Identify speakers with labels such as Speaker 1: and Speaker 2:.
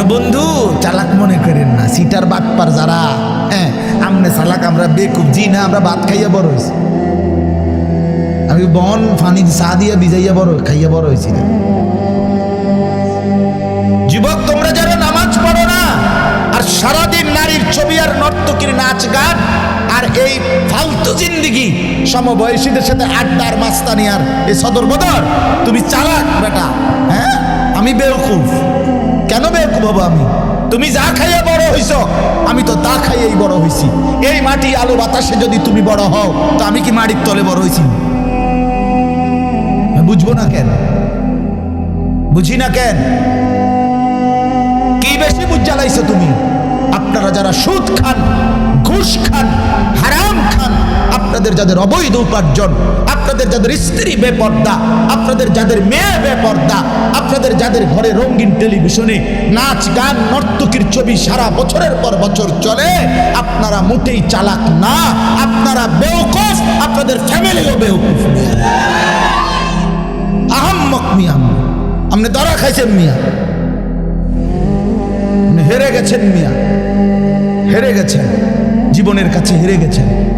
Speaker 1: বন্ধু, চালাক মনে করেন না, সিটার বাটপার যারা হ্যাঁ আমনে চালাক আমরা বেকুব, জি না, আমরা ভাত খাইয়া বড় হয়েছি। আমি বন ফানি চা দিয়া ভিজাইয়া বড়, খাইয়া বড় হয়েছি। যুবক, তোমরা যারা নামাজ পড়ো না, আর সারাদিন নারীর ছবি আর নর্তকীর নাচ গান, আর এই ফালতু জিন্দিগি, সমবয়সীদের সাথে আড্ডার মাস্তানি আর এই সদর বদর, তুমি চালাক বেটা হ্যাঁ? আমি বেওকুফ। কেন বেওকুফ হব আমি? তুমি যা খাইয়ে বড় হইছ, আমি তো তা খাইয়েই বড় হইছি। এই মাটি আলো বাতাসে যদি তুমি বড় হও, তো আমি কি মাটির তলে বড় হইছি? বুঝব না কেন? বুঝি না কেন? কি বেশি বুঝ জ্বালাইছো তুমি? আপনারা যারা সুদ খান, ঘুষ খান খান আপনাদের যাদের অবৈধ উপার্জন, আপনাদের যাদের স্ত্রী বেপর্দা, আপনাদের যাদের মেয়ে বেপর্দা, আপনাদের যাদের ঘরে রঙিন টেলিভিশনে নাচ, গান, নর্তকীর ছবি সারা বছরের পর বছর চলে, আপনারা মোটেই চালাক না, আপনারা বেউকুফ আপনাদের ফ্যামিলিও বেউকুফ আহাম্মক মিয়া। আপনি দরা খাইছেন মিয়া। হেরে গেছেন মিয়া। হেরে গেছেন। জীবনের কাছে হেরে গেছেন।